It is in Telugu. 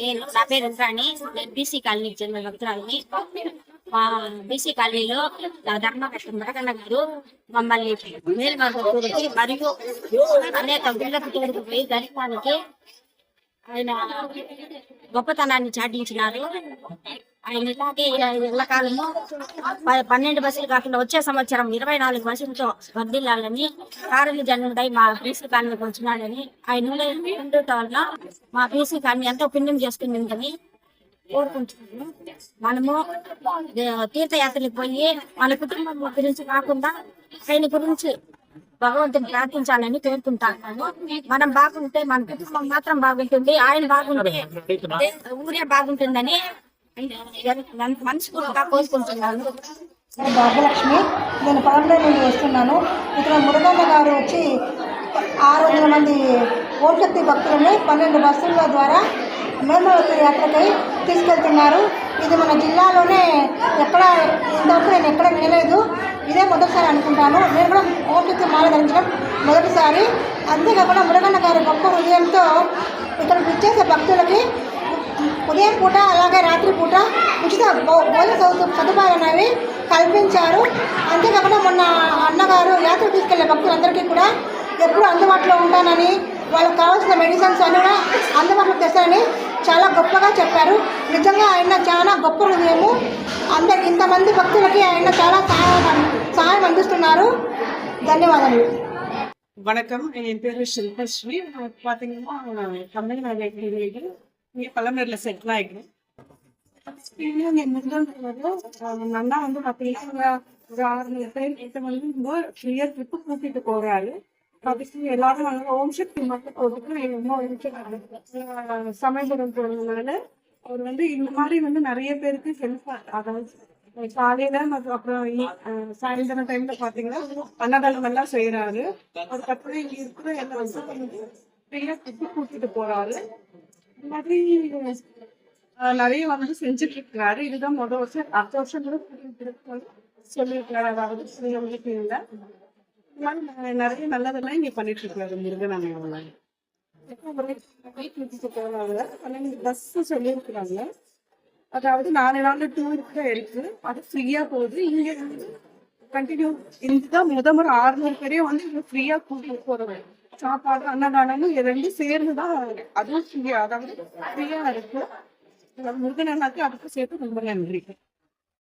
నేను నా పేరు ఇంద్రాణి నేను బీసీ కాలనీకి చెందిన భక్తురాలని మా బీసీ కాలనీలో ధర్మకృష్ణ మరకన్న గారు మమ్మల్ని మేలుమరుగుకి మరియు అనేక గుళ్ళకు తోడుకు పోయి దర్శనానికి ఆయన గొప్పతనాన్ని చాటించినారు. ఆయన ఇలాగే ఎల్లకాలము ప- పన్నెండు బస్సులు కాకుండా వచ్చే సంవత్సరం ఇరవై నాలుగు బస్సులతో వర్దిల్లాలని కారులు జన్ముడై మా బీసీ కాలనీకి వచ్చినాడని ఆయన ఉండటం వల్ల మా బీసీ కాలనీ ఎంతో పుణ్యం చేసుకుందని కోరుకుంటున్నాను. మనము తీర్థయాత్రలకు పోయి మన కుటుంబం గురించి కాకుండా ఆయన గురించి భగవంతుని ప్రార్థించాలని కోరుకుంటాను. మనం బాగుంటే మన కుటుంబం మాత్రం బాగుంటుంది ఆయన బాగుంటే ఊరే బాగుంటుందని మనస్ఫూర్తిగా కోరుకుంటున్నాను. నేను భాగ్యలక్ష్మి నేను పదమూడు నుండి వస్తున్నాను. ఇక్కడ మురగమ్మ గారు వచ్చి ఆరు వందల మంది ఓటెత్తి భక్తులని పన్నెండు బస్సుల ద్వారా మేమవతి యాత్రకై తీసుకెళ్తున్నారు. ఇది మన జిల్లాలోనే ఎక్కడ ఇంతవరకు నేను ఎక్కడ వినలేదు. ఇదే మొదటిసారి అనుకుంటాను. నేను కూడా ఓట్లెత్తి మాల ధరించడం మొదటిసారి. అంతేకాకుండా మురగన్న గారి గొప్ప హృదయంతో ఇక్కడ విచ్చేసే భక్తులకి ఉదయం పూట అలాగే రాత్రి పూట ఉచిత భోజన సౌ- సదుపాయాలు అనేవి కల్పించారు. అంతేకాకుండా మొన్న అన్నగారు యాత్ర తీసుకెళ్ళే భక్తులందరికీ కూడా ఎప్పుడు అందుబాటులో ఉంటానని వాళ్ళకి కావాల్సిన మెడిసిన్స్ అన్నీ కూడా అందుబాటులో తెస్తానని చాలా గొప్పగా చెప్పారు నిజంగా ఆయన చాలా గొప్ప హృదయము అందరి ఇంతమంది భక్తులకి ఆయన చాలా సహాయం సహాయం అందిస్తున్నారు ధన్యవాదాలు வணக்கம் என் பேரு ஷில்பஸ்ரீ நான் பார்த்தீங்கன்னா தமிழ்நாடு வீடு இங்கே பல்லமரில் செட்டில் ஆகிடும் நன்னா வந்து பார்த்தீங்கன்னா ஒரு ஆறு பேர் எட்டு மணிக்கு ரொம்ப ஃப்ரீயாக ட்ரிப்பு கூட்டிட்டு போகிறாரு அதுக்கு எல்லாரும் வந்து ஓம் சக்தி மட்டும் போட்டுட்டு ரொம்ப சமயபுரம் போனதுனால அவர் வந்து இந்த மாதிரி வந்து நிறைய பேருக்கு ஹெல்ப் அதாவது காலையில மற்றும் அப்புறம் சாயந்தரம் டைம்ல பாத்தீங்கன்னா அன்னதானம் எல்லாம் செய்யறாரு அதுக்கப்புறம் இங்க இருக்கிற எல்லா வந்து ஃப்ரீயா சுத்தி கூட்டிட்டு போறாரு. இந்த மாதிரி நிறைய வந்து செஞ்சுட்டு இருக்கிறாரு இதுதான் முதல் வருஷம். அடுத்த வருஷம் கூட சொல்லியிருக்காரு. அதாவது ஸ்ரீ இல்ல இல்லை. நிறைய நல்லதெல்லாம் இங்க பண்ணிட்டு இருக்காரு முருகனாங்க அண்ணன் பன்னெண்டு பஸ் சொல்லியிருக்கிறாங்க அதாவது நாலு நாள் டூர் கூட இருக்கு. அது ஃப்ரீயா போகுது. இங்க கண்டினியூ இதுதான் முதமர் ஆறுநூறு பேரையும் வந்து இங்க ஃப்ரீயா கூட்டிட்டு போறவங்க சாப்பாடு அன்னதானமும் இது ரெண்டும் சேர்ந்து தான் அதுவும் ஃப்ரீயா அதாவது ஃப்ரீயா இருக்கு. முருகன் அண்ணாக்கு அதுக்கு சேர்த்து ரொம்ப நன்றி.